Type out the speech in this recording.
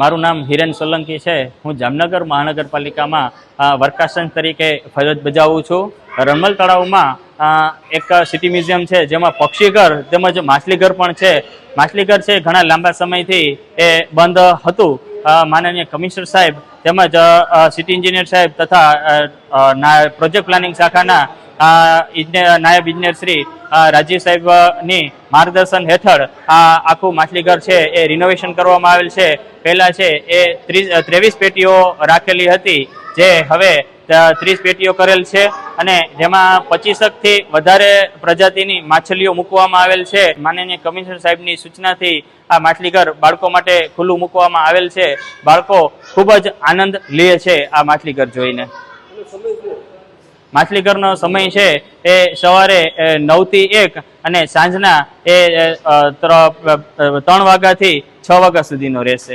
મારું નામ હિરેન સોલંકી છે. હું જામનગર મહાનગરપાલિકામાં વર્કાસન તરીકે ફરજ બજાવું છું. રણમલ તળાવમાં એક સિટી મ્યુઝિયમ છે, જેમાં પક્ષીઘર તેમજ માછલીઘર પણ છે. માછલીઘર છે, ઘણા લાંબા સમયથી એ બંધ હતું. માનનીય કમિશનર સાહેબ તેમજ સિટી એન્જિનિયર સાહેબ તથા પ્રોજેક્ટ પ્લાનિંગ શાખાના નાયબ ઇજનેર શ્રી રાજીવ સાહેબની માર્ગદર્શન હેઠળ આ આખું માછલીઘર છે એ રિનોવેશન કરવામાં આવેલ છે. પહેલાં છે એ ત્રીસ ત્રેવીસ પેટીઓ રાખેલી હતી, જે હવે ત્રીસ પેટીઓ કરેલ છે. અને જેમાં પચીસકથી વધારે પ્રજાતિની માછલીઓ મૂકવામાં આવેલ છે. માનનીય કમિશનર સાહેબની સૂચનાથી આ માછલીઘર બાળકો માટે ખુલ્લું મૂકવામાં આવેલ છે. બાળકો ખૂબ જ આનંદ લે છે આ માછલીઘર જોઈને. માછલીઘરનો સમય છે એ સવારે નવથી એક અને સાંજના એ ત્રણ વાગ્યાથી છ વાગ્યા સુધીનો રહેશે.